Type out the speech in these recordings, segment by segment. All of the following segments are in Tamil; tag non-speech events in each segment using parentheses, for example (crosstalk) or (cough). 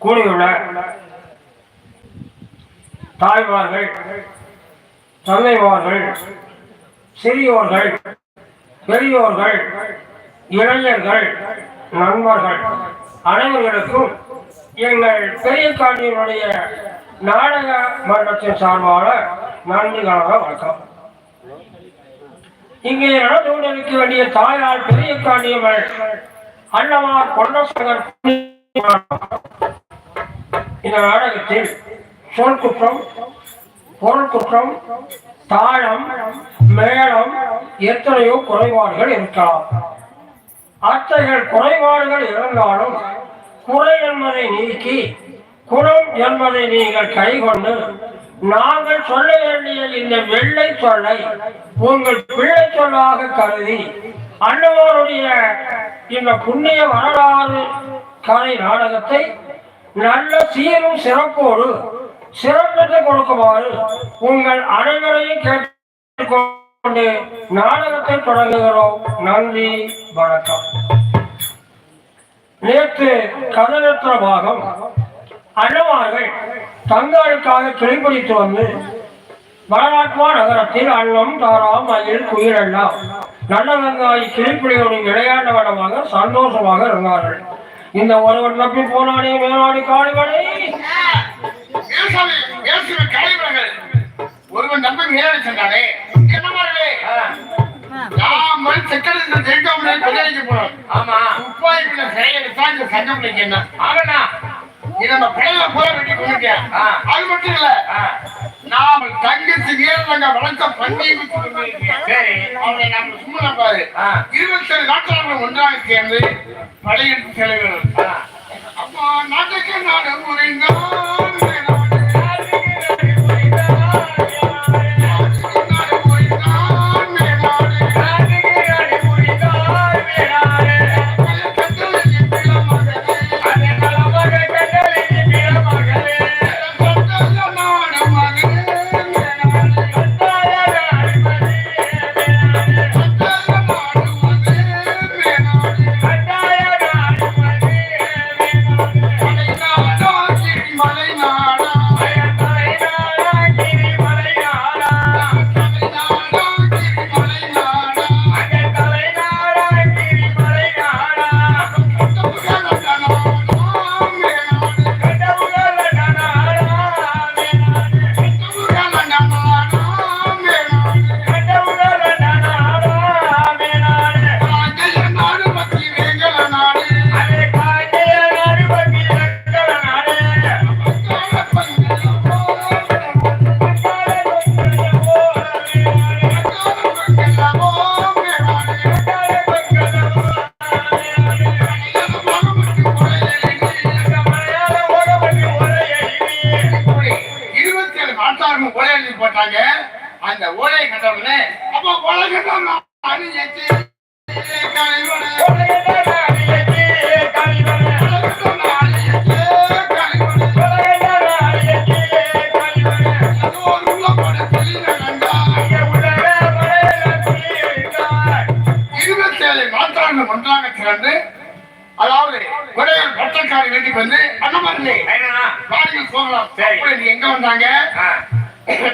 கூடியுள்ள தாய்மார்கள் தந்தைமார்கள் சிறியோர்கள் பெரியோர்கள் இளைஞர்கள் நண்பர்கள் அனைவர்களுக்கும் எங்கள் பெரிய காண்டியினுடைய நாடக மன்றத்தின் சார்பாக நன்றி கலக வணக்கம். இங்கே நடந்து கொண்டிருக்க வேண்டிய தாயார் பெரிய காண்டியவர் அண்ணவார் பொன்னசங்கர் இந்த நாடகத்தில் சொல் குற்றம் பொருள் குற்றம் மேளம் எத்தனையோ குறைபாடுகள் இருக்கலாம். அத்தகைய குறைபாடுகள் இருந்தாலும் குறை என்பதை நீக்கி குணம் என்பதை நீங்கள் கைகொண்டு நாங்கள் சொல்ல வேண்டிய இந்த வெள்ளை சொல்லை உங்கள் பிள்ளை சொல்லாக கருதி அன்னவருடைய இந்த புண்ணிய வரலாறு கலை நாடகத்தை நல்ல சீரும் சிறப்போடு சிறப்பத்தை கொடுக்குமாறு உங்கள் அனைவரையும் கேட்டுக்கொண்டு நாடகத்தை தொடங்குகிறோம். நன்றி வணக்கம். நேற்று கதனத்திர பாகம் அண்ணமார்கள் தங்களுக்காக துணைப்பிடித்து வந்து வடநாட்மா நகரத்தில் அன்னம் தாராம் மயில் குயிலெல்லாம் நல்ல வெங்காய் கிளிப்பிடியோடு விளையாண்டவனமாக சந்தோஷமாக இருந்தார்கள். இந்த ஒருவன் தப்பி போனானே மேலாடி காடுகளே ஒருவன் நம்ப மேலே சென்றானே. என்ன அவனா இது நம்ம பிள்ளைல போல வெட்டி. அது மட்டும் இல்ல நாம தங்கச்சி வீரங்க வளர்த்த பண்ணி சரி அவனை நாம சும்மா நம்பாது ஆ. இருபத்தி ஏழு நாட்கள் ஒன்றாக சேர்ந்து படையெடுத்து ஆ. அப்பா நாட்டுக்கு நாடு முறைந்தான் அந்த ஓலையை கண்ட உடனே அப்போ ஓலை கட்டா அணி எச்சி இருபத்தி ஏழு மாற்றாண்டு ஒன்றாக திறந்து அதாவது கொடையூர் பட்டக்காரி வீட்டுக்கு வந்து அண்ணமாரிலே? பாருங்கள் போகலாம் எங்க வந்தாங்க?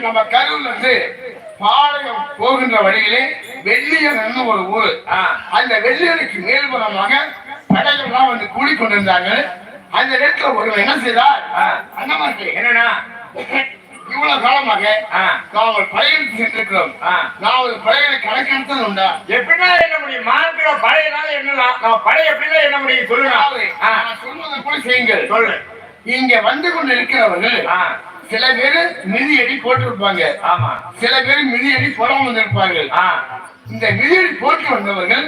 நம்ம கரூர்ல இருந்து பாளையம் போகின்ற வழியிலே வெள்ளியன் ஒரு ஊர். அந்த வெள்ளியனுக்கு மேல்புறமாக கடைகள்லாம் வந்து கூடிக்கொண்டிருந்தாங்க. அந்த நேரத்துல ஒருவன் என்ன செய்தார்? ஆ. அண்ணமாருக்கு என்னண்ணா? இவ்வளவு காலமாக. நாம் ஒரு பழையனுக்கு சென்றிருக்கிறோம். நான் ஒரு பழையனை கணக்கெடுத்தது உண்டா? எப்படின்னா என்ன முடியும்? மார்க்கிற பழைய நாள் என்னலாம் நம்ம பழைய எப்படின்னா என்ன முடியும்? சொல்லுங்க நான் சொல்வதை போல செய்யுங்கள். சொல்லு. இங்க வந்து கொண்டு இருக்கிறவர்கள் சில பேரு மிதியடி போட்டிருப்பாங்க ஆமா சில பேர் மிதியடி போடாம வந்திருப்பார்கள் ஆ, இந்த மிதியடி போட்டு வந்தவர்கள்.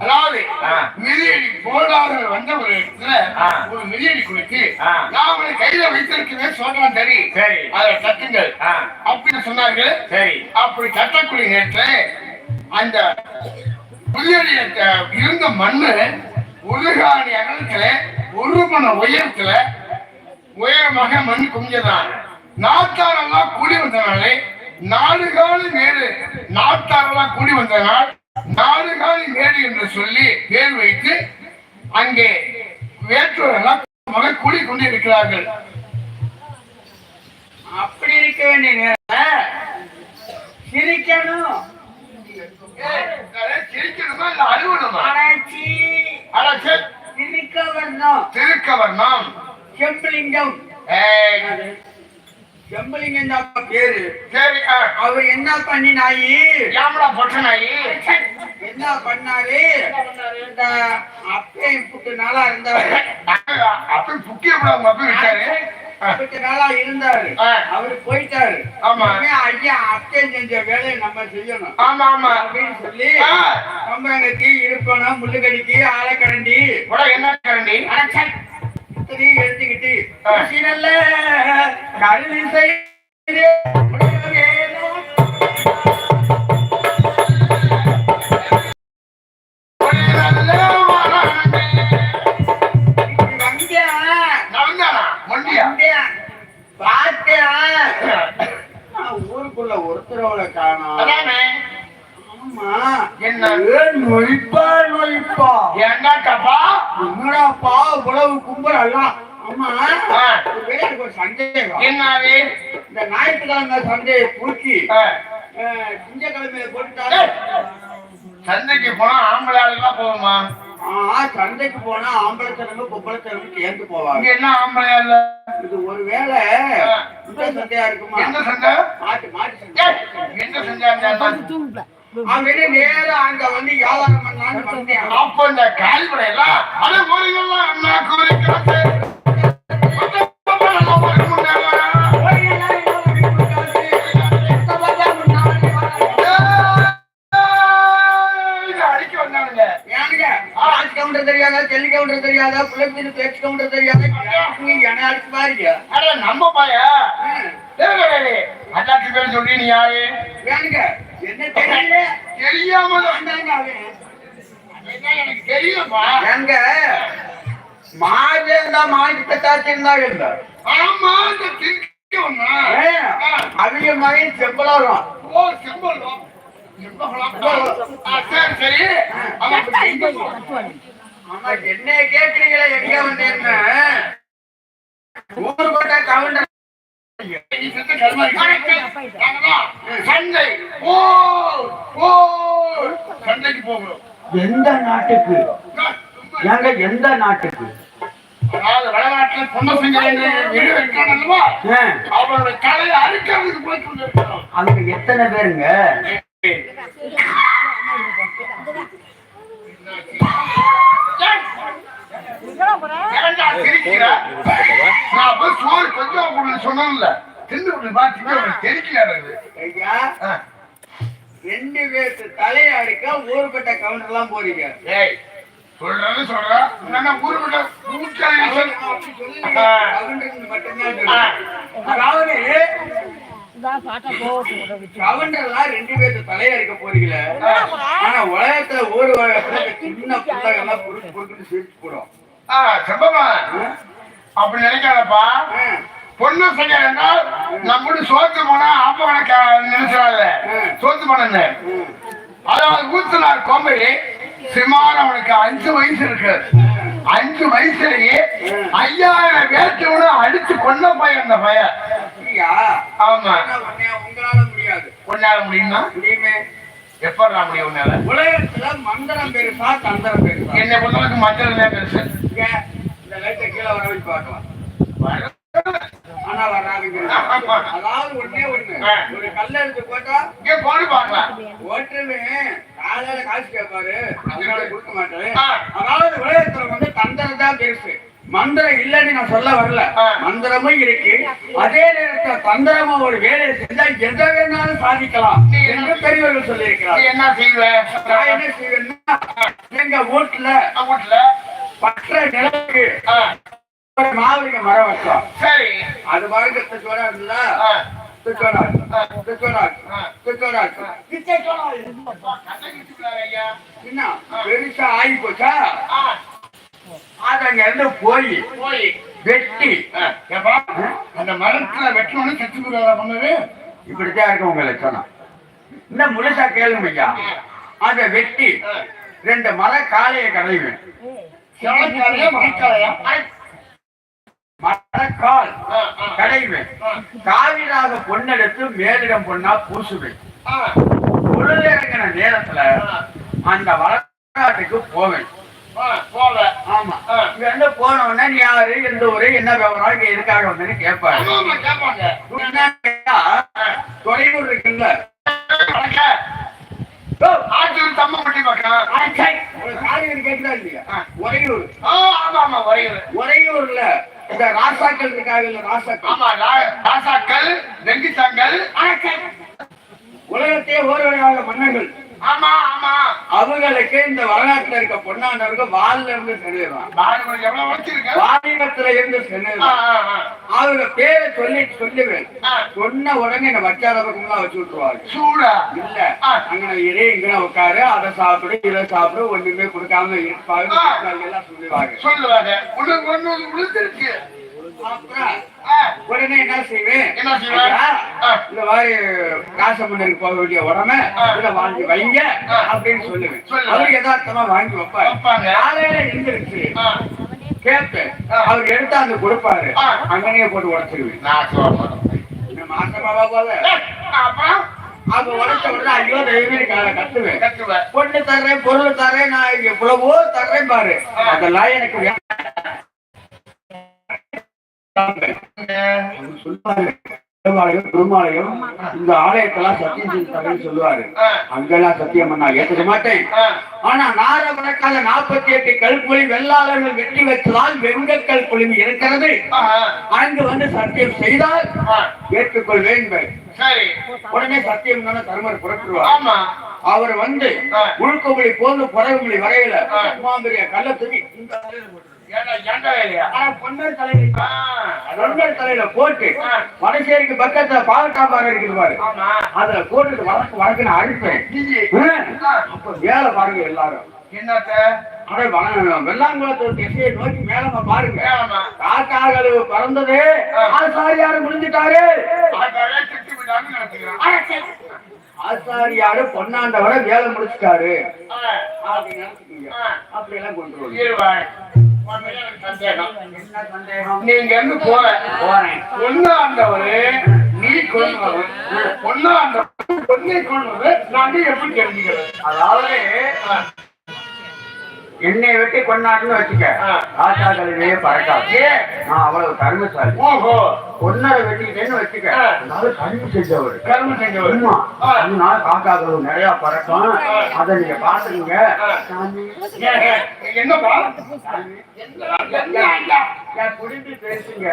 அதாவது ஆ. மிதியடி போடாத வந்த ஒரு இடத்துல ஆ. ஒரு மிதியடி கொடுத்து ஆ. நான் அவனை கையில வைத்திருக்கிறேன் சொல்றேன் சரி சரி. அதை தட்டுங்கள் ஆ. அப்படின்னு சொன்னார்கள் சரி அப்படி தட்டக்கூடிய நேரத்தில் அந்த புதியடிய இருந்த மண்ணு உருகாணி அகலத்துல ஒரு உயரத்துல உயரமாக மண் குஞ்சதான் நாட்டாரெல்லாம் கூடி வந்தனாலே நாலு காலி மேடு நாட்டாரெல்லாம் கூடி வந்தனால் நாலு காலி மேடு என்று சொல்லி பேர் வைத்து அங்கே வேற்றோரெல்லாம் மக கூடி கொண்டு இருக்கிறார்கள் அப்படி இருக்க வேண்டிய சிரிக்கணும். சிரிக்கணுமா இல்ல அழுவணுமா? வரணும் திருக்கவர்ணம் செம்பலிங்கம். ஏய், செம்பலிங்கம் தான் பேரு. சரி. அவர் என்ன பண்ணினாயி? ஏமடா பொட்டனாயி? என்ன பண்ணாரு? இந்த அப்பே புட்டு நாளா இருந்தாரு அப்ப புக்கிய கூட உங்க அப்பா விட்டாரு நாளா இருந்தாரு. அவரு போயிட்டாரு ஆமா. ஐயா அப்பே செஞ்ச வேலையை நம்ம செய்யணும் ஆமா ஆமா அப்படின்னு சொல்லி ஆ. கம்பங்கத்தி இருப்பணம் முள்ளுக்கடிக்கு ஆலக்கரண்டி என்ன கரண்டி. நல்ல கருவிசை என்ன ஆம்பளை ஆளு இது ஒருவேளை. இந்த சந்தையா இருக்குமா? எந்த சந்தை மாட்டு மாட்டு சந்தை அந்த அங்க நேரா அங்க வந்து வியாபாரம் பண்ணலான்னு வந்தேன். அப்ப இந்த காலிபடை எல்லாம் அது போறீங்களா அண்ணா கூறி கவுண்டர் தெரியாதா? டெல்லி கவுண்டர் தெரியாதா பிள்ளைக்கு பேச்சு கவுண்டர் தெரியாதா? நீ என்ன அடிச்சு பாருங்க. அட நம்ம பைய அண்ணாச்சி பேர் சொல்லி நீ யாரு? ஏனுங்க? என்ன தெரியல தெரியாம? வந்தாங்க எனக்கு தெரியுமா? ஏங்க மாடு இருந்தா மாட்டு பெத்தாச்சு இருந்தா இல்ல ஆமா இந்த திருக்கவனா அவங்க மகன் செம்பலாரம். ஓ செம்பலம் செம்பலம் ஆ, சரி சரி. அவன் என்ன கேக்குறீங்களா எங்க வந்தேன்னு. ஊரு போட்ட கவுண்டர் சண்டை. ஓ ஓ சண்டைக்கு போகிறோம் எந்த நாட்டுக்கு? ஏங்க எந்த நாட்டுக்கு? அதாவது வடநாட்டுல அவரோட தலையை அறுக்கிறதுக்கு போய் கொண்டிருக்கிறோம் அங்க எத்தனை பேருங்க (laughs) ஏன்டா சிரிக்கிற? நான் போய் சோறு கொஞ்சம் கொடுன்னு சொன்னேன்ல. தின்னு விட்டு பா, தின்னு விட்டு தெரிக்கிறாரு அது. ஐயா ஆ. ரெண்டு பேருக்கு தலையை அடிக்க ஊருப்பட்ட கவுண்டர் எல்லாம் போறீங்க சொல்றது சொல்றேன். என்னன்னா ஊரு விட்டு ஊருக்காரங்க சொல்லு. அப்படி சொல்லி ஆ. கவுண்டருக்கு மட்டும்தான் ஆ. தெரியும். அதாவது கவுண்டர்லாம் ரெண்டு பேருக்கு தலையை அடிக்க போறீங்களே ஆனா உலகத்துல இந்த சின்ன பிள்ளைகள்லாம் குறுக்கு குறுக்குன்னு சிரிச்சு போடும் அப்படி நினைக்காதப்பா. பொண்ணு செய்ய என்றால் நம்மளுடைய சோத்து போனா அப்ப உனக்கு நினைச்சாத சோத்து போனேன்னு. அதாவது ஊத்துனார் கோம்பை சிமான அவனுக்கு அஞ்சு வயசு இருக்கு. அஞ்சு வயசுலயே ஐயாயிரம் வேட்டவனு அடிச்சு கொண்ட பையன் அந்த பையன். ஆமா. உன்னால முடியுமா? முடியுமே. எப்படா முடியும் உன்னால? உலகத்துல மந்திரம் பெருசா தந்திரம் பெருசா. என்னை பொறுத்தவரைக்கும் மஞ்சள் தான் பெருசு. இந்த லைட்டை கீழே வர வச்சு பார்க்கலாம். வர- ஆனா வராதுங்க. அதாவது ஒண்ணே ஒண்ணு. ஒரு கல்ல எடுத்து போட்டா ஓட்டுருவேன் காலையில காசு கேட்பாரு அதனால கொடுக்க மாட்டேன். ஆ. அதாவது உலகத்துல வந்து தந்திரம் தான் பெருசு. மந்திரம் இல்லைன்னு நான் சொல்ல வரல. மந்திரமும் இருக்கு. அதே நேரத்துல தந்திரமா ஒரு வேலையை செஞ்சா எதை வேணாலும் சாதிக்கலாம் என்று பெரியவர்கள் சொல்லியிருக்கிறார் என்ன செய்வ? நான் என்ன செய்வேன்னா எங்க வீட்டுல வீட்டுல? பற்ற ஒரு மாவிலிங்க மரம் வச்சோம். சரி. அது கதைக்கு சொல்லாத ஐயா. என்ன? பெருசா ஆகி போச்சா? ஆ, அது அங்க இருந்து போய் போய். வெட்டி. ஏப்பா, அந்த மரத்துல வெட்டணும்னு செத்து போடுறா பண்ணது இப்படித்தான் இருக்கு உங்க லட்சணம் இந்த முழுசா கேளுங்க ஐயா. அதை வெட்டி ரெண்டு மர காளைய கடைவேன் மரக்கால் கடைவேன் காவிராக பொன்னெடுத்து மேலிடம் பொண்ணா பூசுவேன். பொருளிறங்கின நேரத்துல அந்த வழக்காட்டுக்கு போவேன். போக. ஆமா. இங்க போன உடனே நீ யாரு எந்த ஊரு என்ன விவரம் இங்க எதுக்காக வந்தேன்னு கேட்பாரு. தொலையூர் இருக்குல்ல. ஆத்தூர் தம்மம்பட்டி பக்கம். கேட்குதா இல்லையா உறையூர் ஆமா, ஆமா, வருகிறது. உறையூர்ல இந்த ராசாக்கள் இருக்காங்க இல்ல ராசாக்கள்? ஆமா, ராசாக்கள், வெங்கிச்சாங்கள். உலகத்தையே ஓர்வழியாக மன்னர்கள். ஆமா, ஆமா. அவங்களுக்கு இந்த வரலாற்றுல இருக்க பொன்னாண்டவருக்கு வால்ல இருந்து வச்சிருக்க? வாலிபத்துல இருந்து ஆ. அவங்க பேரை சொல்லி சொல்லுவேன். சொன்ன உடனே இந்த வச்சாத பக்கம்லாம் வச்சு விட்டுருவாங்க சூடா? இல்ல ஆ. அங்கன இரு இங்கன உட்காரு அதை சாப்பிடு இதை சாப்பிடு ஒண்ணுமே கொடுக்காம இருப்பாங்க. எல்லாம் சொல்லுவாங்க சொல்லுவாங்க. உனக்கு ஒண்ணு விழுந்துருச்சு. உடனே என்ன செய்வேன் என்ன. இந்த மாதிரி காசமன்னருக்கு போக வேண்டிய உடமை ஆ. இதை வாங்கி வைங்க. அப்படின்னு சொல்லுவேன். அவர் யதார்த்தமா வாங்கி வைப்பாரு வைப்பாங்க. காலையில எழுந்திருச்சு ஆ. கேட்பேன். அவர் எடுத்தாந்து கொடுப்பாரு ஆ. அங்கனே போட்டு உடச்சிருவேன் மாசமாவா அப்புறம் அவங்க உடச்ச உடனே ஐயோ தெய்வமே கத்துவேன். பொண்ணு தர்றேன் பொருள் தர்றேன் நான் எவ்வளவோ தர்றேன் பாரு அதெல்லாம் எனக்கு பெருமாளையும் இந்த ஆலயத்தெல்லாம் சத்தியம் செஞ்சு தரேன்னு சொல்லுவாரு ஆ. அங்கெல்லாம் சத்தியம் பண்ணா ஏத்துக்க மாட்டேன் ஆ. ஆனா நாரவணக்கால நாற்பத்தி எட்டு கல்குழி வெள்ளாளர்கள் வெட்டி வச்சதால் வெங்கக்கல் குழுமி இருக்கிறது அங்கு வந்து சத்தியம் செய்தால். ஏற்றுக்கொள்வேன் உடனே சத்தியம் தானே தருமர் புறப்படுவார் அவர் வந்து ஆ. உள்கொம்பளி போந்து புறகும்பளி வரையில கல்ல தூக்கி தலையில போட்டு. வடசேரிக்கு பக்கத்துல பாலக்காப்பாறை இருக்குது பாரு. அதுல போட்டுட்டு வழக்கு வழக்குன்னு அழிப்பேன். அப்ப மேல பாருங்க எல்லாரும். என்னத்த? அட வ- வெள்ளாங்குளத்து திசையை நோக்கி மேலமா பாருங்க. ஆமா காக்காக்கள் பறந்தது. ஆசாரியாரு முடிஞ்சிட்டாரு. ஆசாரியாரு பொன்னாண்டவரை வேலை முடிச்சிட்டாரு. அப்படி எல்லாம் கொண்டு வருவாங்க நீங்க எங்க போற ஆண்டவரு நீ கொள்வது பொண்ணு ஆண்டவர் பொண்ணை கொள்வது நான் எப்படி தெரிஞ்சுக்கிறேன் அதாவது என்னை வெட்டி கொண்டாடுன்னு வச்சுக்க. ஆசாக்களிலேயே பறக்காது. நான் அவ்வளவு கருமசாலி ஓஹோ. பொன்னரை வெட்டிக்கிட்டேன்னு வச்சுக்க. அதனால கரும்பு செஞ்சவர். கர்மம் செஞ்சவர். அதனால காக்காக்கள் நிறைய பறக்கும். அதை நீங்க பாத்துக்கீங்க என்னப்பா புரிஞ்சு பேசுங்க?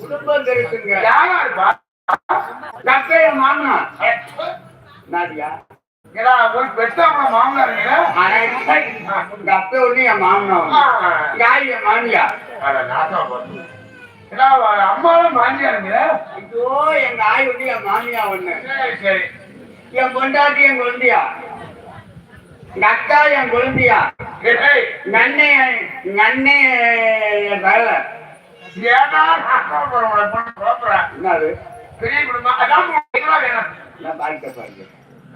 குடும்பம் தெரிசுங்க யாரா இருப்பா மாமனா நாதியா? மாமனாருங்களா ஆனா உங்க அப்பா ஒண்ணு என் மாமனா ஒண்ணு யார் என் மாமியா அம்மாவும் மாமியாருங்களா ஐயோ எங்க ஆய் ஒண்ணு என் மாமியா ஒண்ணு. சரி சரி. என் பொண்டாட்டி என் குழந்தையா? எங்க அக்கா என் குழந்தையா? ஏய், எங்க அண்ணன் எங்க அண்ணன் என் வேலை ஏடா, நான் கோபப்படுறேன், உன்னை பொண்ணு கோபப்படுறேன். என்னது? பெரிய குடும்பம். அதான் வேணும் நான் பாதிக்க பாருங்க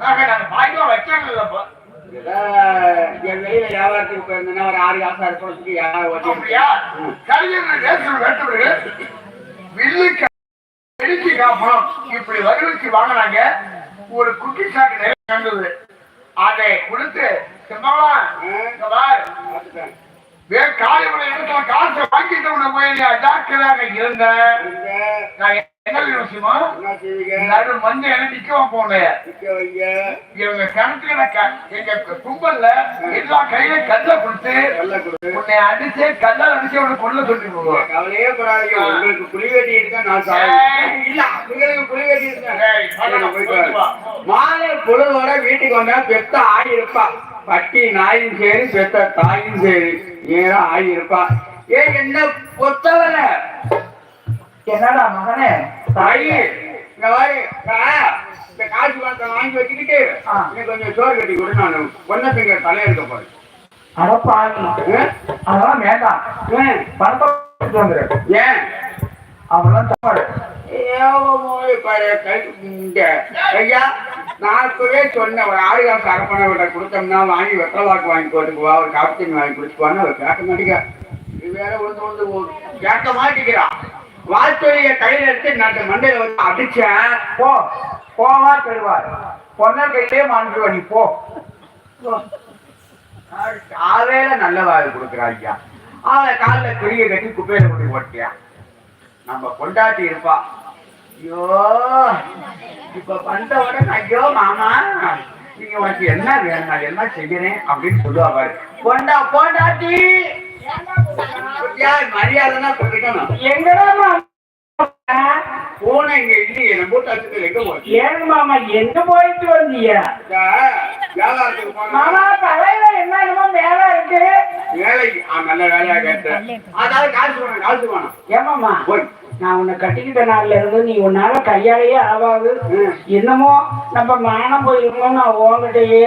நாங்க பாய்க்கா வைக்காம இல்லப்பா. வெளியில வியாபாரத்துக்கு போயிருந்தேன்னா ஒரு ஆறு காசா இருக்கிறதுக்கு யாரும் ஓட்டி அப்படியா? கலைஞர் தேசம் வேட்டவிடு. வில்லு எழுச்சி காப்போம். இப்படி வருவிச்சு வாங்கினாங்க. ஒரு குட்டி சாக்கு கண்டது அதை கொடுத்து இடத்துல காசை வாங்கிட்டு உன்னை போய் டாக்டராக இருந்த. இங்க நான் என்ன விஷயமா என்ன செய்வீங்க எல்லாரும் வந்து என்ன நிக்க போனேன் இவங்க கணக்குல க- எங்க கும்பல்ல எல்லா கையில கல்ல கொடுத்து உன்னை அடிச்சு கல்லால் அடிச்சு உன்னை கொல்ல சொல்லி கவலையே படாதீங்க உங்களுக்கு புலி வெட்டி நான் இல்ல உங்களுக்கு புலி வெட்டி இருக்கேன். மாலை பொழுதோட வீட்டுக்கு வந்தா பெத்த ஆடி இருப்பா பட்டி நாயும் சரி பெத்த தாயும் சரி. நேரம் ஆடி இருப்பா ஏ என்ன பொத்தவல என்னடா மகனே? தாயி இந்த மாதிரி இந்த காசு பணத்தை வாங்கி வச்சுக்கிட்டு. இன்னும் கொஞ்சம் சோறு கட்டி கொடு நான் பொண்ணை திங்க தலையெடுக்க போறேன். அடப்பாவி? அதெல்லாம் வேண்டாம். ஆ. பணத்தை கொடுத்து வந்துரு. ஏன்? அவெல்லாம் தப்பாடு ஐயா நான் இப்பவே சொன்னேன் ஒரு ஆறு காசு அரப்பணை விட கொடுத்தோம்னா வாங்கி வெத்தலாக்கு வாங்கி போட்டுக்குவா ஒரு காப்பி வாங்கி குடிச்சுக்குவான்னு அவர் கேட்க மாட்டேங்க வேற வந்து வந்து ஒரு கேட்க மாட்டேங்கிறான் வாழ்த்தொழிய கையில எடுத்து நாட்டு மண்டையில வந்து அடிச்சேன் போ போவா தருவார். பொன்னர் கையிலே மாண்டு நீ போ. காலையில நல்ல வாழ் கொடுக்குறா ஐயா. அவளை காலில் பெரிய கட்டி குப்பையில கொண்டு ஓட்டியா நம்ம கொண்டாட்டி இருப்பா. ஐயோ இப்ப வந்த உடனே ஐயோ மாமா நீங்க உனக்கு என்ன வேணும் நான் என்ன செய்யறேன் அப்படின்னு சொல்லுவா பாரு. பொண்டா பொண்டாட்டி! மரியாதைன்னா கொடுக்கணும் எங்கடா பூனை இங்க இல்லையே நம்ம வீட்டு அச்சுக்கு எங்க போச்சு ஏங்க மாமா எங்க போயிட்டு போனா மாமா தலையில என்ன என்னமோ வேலை இருக்கு. ஆ, நல்ல வேலையா கேட்டேன். அதாவது காசு வேணும் காசு வேணும். ஏமாமா நான் உன்னை கட்டிக்கிட்ட நாள்ல இருந்து நீ உன்னால கையாலேயே ஆகாது ம். என்னமோ நம்ம மானம் போயிருந்தோம் நான் உன்கிட்டயே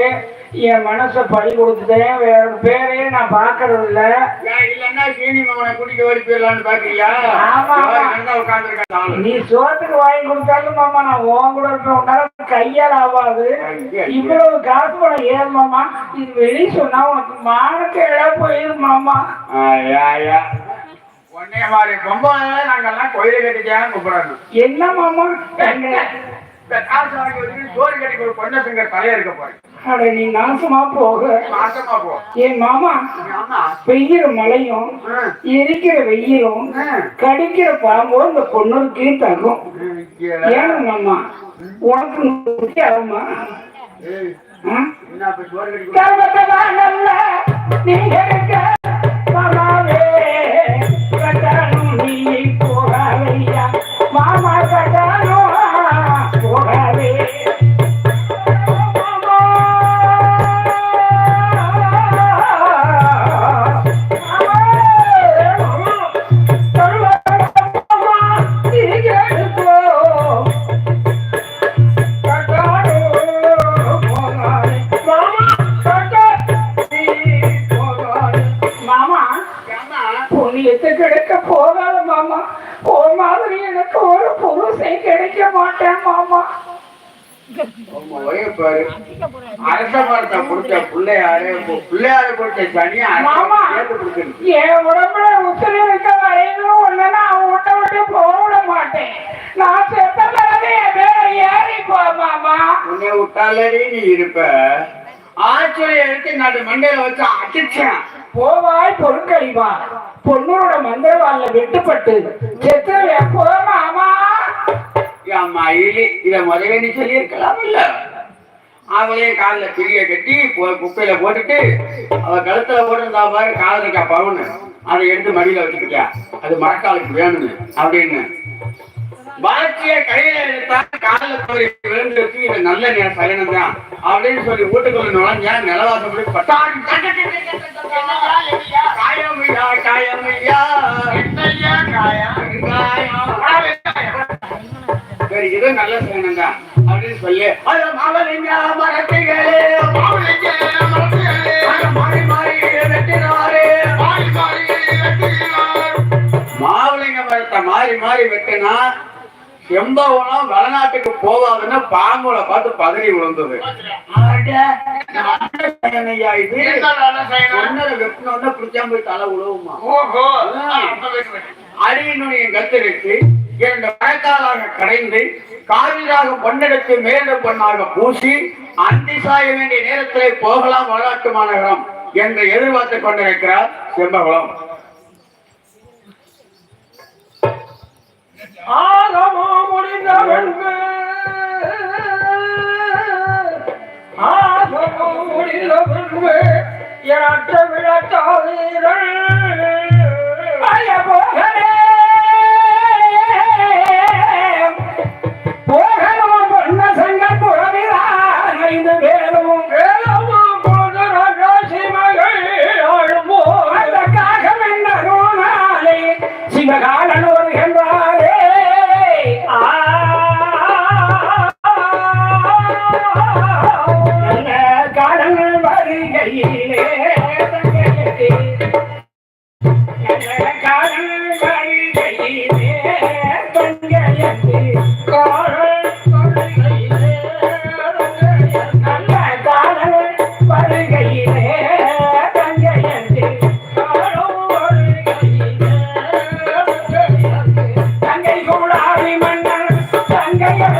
என் மனசை பறி கொடுத்துட்டேன். வேற பேரையே நான் பாக்குறது இல்ல இல்லன்னா சீனி மாமனை கூட்டிட்டு ஓடி போயிடலாம்னு பாக்குறியா. உட்காந்துருக்க நீ சோத்துக்கு வாங்கி கொடுத்தாலும் மாமா நான் உன் கூட இருக்க உன்னால கையால் ஆகாது இவ்வளவு காசு பணம் ஏன் மாமா? இது வெளியே சொன்னா உனக்கு மானத்தை இழ போயிரும் மாமா ஐயா. உன்னைய மாதிரி பொம்பளை நாங்கெல்லாம் கோயிலை கட்டிக்காம கூப்பிடணும். என்ன மாமா? சோறு கட்டி ஒரு பொண்ணை சிங்கர் தலைய இருக்க போறேன். அட நீ நாசமா போக. மாசமா போ. என் மாமா ஆமா பெய்கிற மழையும். எரிக்கிற வெயிலும். கடிக்கிற பாம்போ இந்த பொண்ணுக்கே ஏய், ஏன் மாமா உனக்கு முக்கியமா ஏய், என்ன உன்னை விட்டாலடி நீ இருப்ப. ஆச்சரிய எடுத்து நாட்டு மண்டையில வச்சு அடிச்சேன். போவாய் பொருட்கழிவா பொண்ணோட மந்திரவாள்ல வெட்டுப்பட்டு. செத்து போ மாமா. அம்மா இலி இத முதல்ல நீ சொல்லியிருக்கலாம் இல்ல? அவளே காலில் பிரிய கட்டி குப்பையில போட்டுட்டு அவ கழுத்துல போட்டிருந்தா பாரு காலில் இருக்கா பவுனு. அதை எடுத்து மடியில வச்சுக்கிட்டியா. அது மரக்காலுக்கு வேணும்னு. அப்படின்னு. பாக்கிய கையில எடுத்தா காலில் போய் விழுந்துருச்சு இது நல்ல நேரம் சயனம் தான். அப்படின்னு சொல்லி வீட்டுக்குள்ள நுழைஞ்சா நிலவாசம் போய் பட்டான் காயமையா காயமையா. இது நல்ல சயனம் தான். அப்படின்னு சொல்லி அது மாவலிங்க மரத்திகளே மாறி மாறி வெட்டினாரே. மாறி மாறி வெட்டுகிறார். மாவுளிங்க மரத்தை மாறி மாறி வெட்டினா செம்பவனம் வடநாட்டுக்கு போவாதுன்னு பாம்புல பார்த்து பதறி விழுந்தது. வெட்டினோட பிடிச்சாம போய் தலை உழவுமா. அடியினுடைய கத்தரித்து இரண்டு மழைக்காலாக கடைந்து காவிராக பொன்னெடுத்து மேல பொன்னாக பூசி அந்தி சாய வேண்டிய நேரத்திலே போகலாம் வரலாற்று மாநகரம் என்று எதிர்பார்த்துக் கொண்டிருக்கிறார் செம்பகுளம் ஆகமோ முடிந்தவன்கு ஆகமோ முடிந்தவன்கு என் விழத்தாவீரன் போகலே Thank you.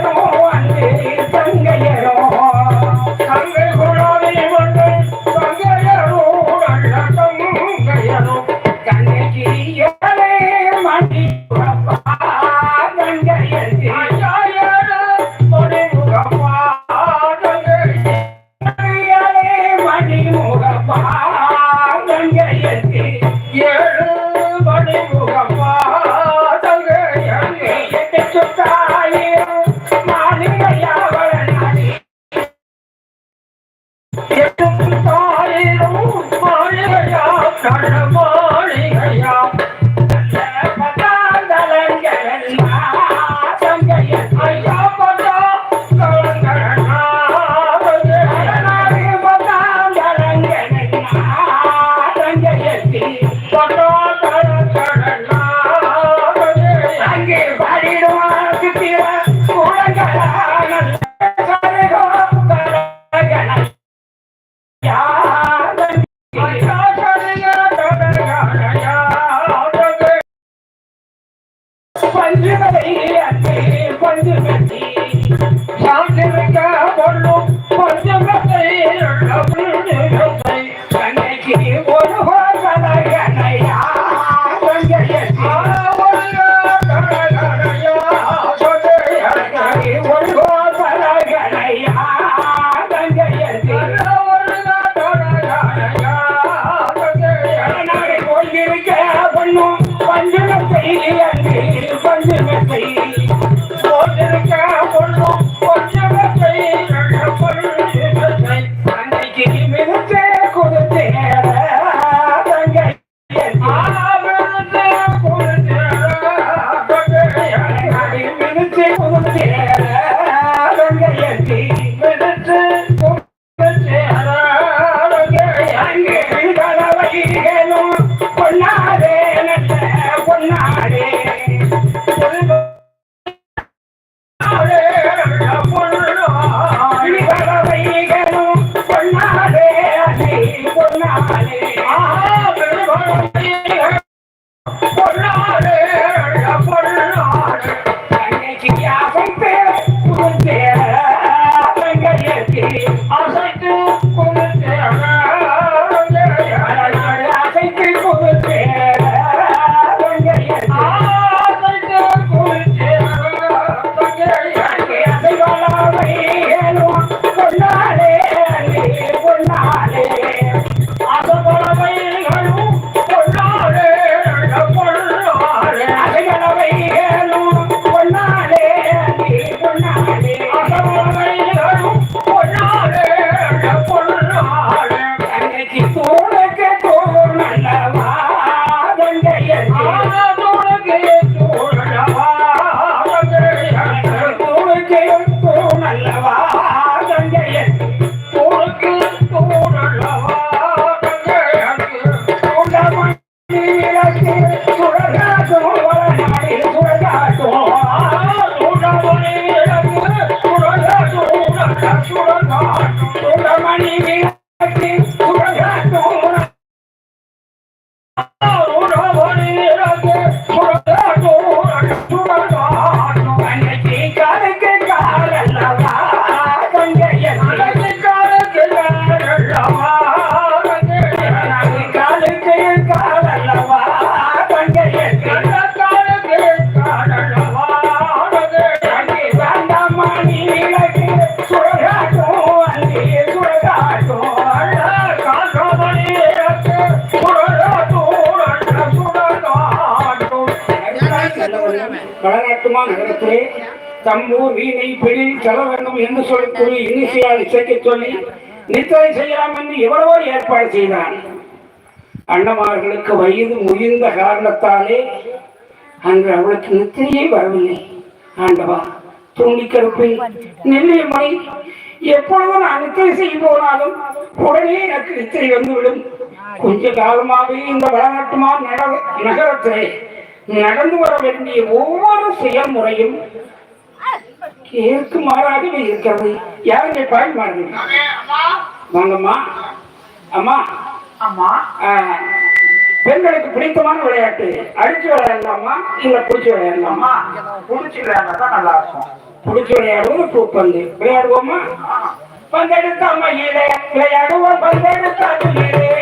it, it வடநாட்டுமா நகரத்திலே தம்பூர் வீணை பெரில் செல்ல என்று சொல்லக்கூடிய இனிசியால் இசைக்க சொல்லி நித்திரை செய்யலாம் என்று எவ்வளவோ ஏற்பாடு செய்தான் அண்ணமார்களுக்கு வயது முயந்த காரணத்தாலே அன்று அவளுக்கு நித்திரையே வரவில்லை. ஆண்டவா தூண்டிக்கருப்பை நெல்லியம்மை எப்பொழுது நான் நித்திரை செய்ய போனாலும் உடனே எனக்கு நித்திரை வந்துவிடும். கொஞ்ச காலமாகவே இந்த வளநாட்டுமா நகரத்திலே நடந்து வர வேண்டிய ஒவ்வொரு செயல்முறையும் ஏற்கு மாறாகவே இருக்கிறது. யாருங்க பாய்மார்கள் வாங்கம்மா. அம்மா. ஆ, பெண்களுக்கு பிடித்தமான விளையாட்டு. அடிச்சு விளையாடலாமா? இல்ல பிடிச்சு விளையாடலாமா? அம்மா புடிச்சு விளையாண்டா நல்லா இருக்கும். பிடிச்சு விளையாடுவது பூப்பந்து விளையாடுவோமா? பந்தெடுத்த மயிலே விளையாடுவோம். பந்தெடுத்த மயிலே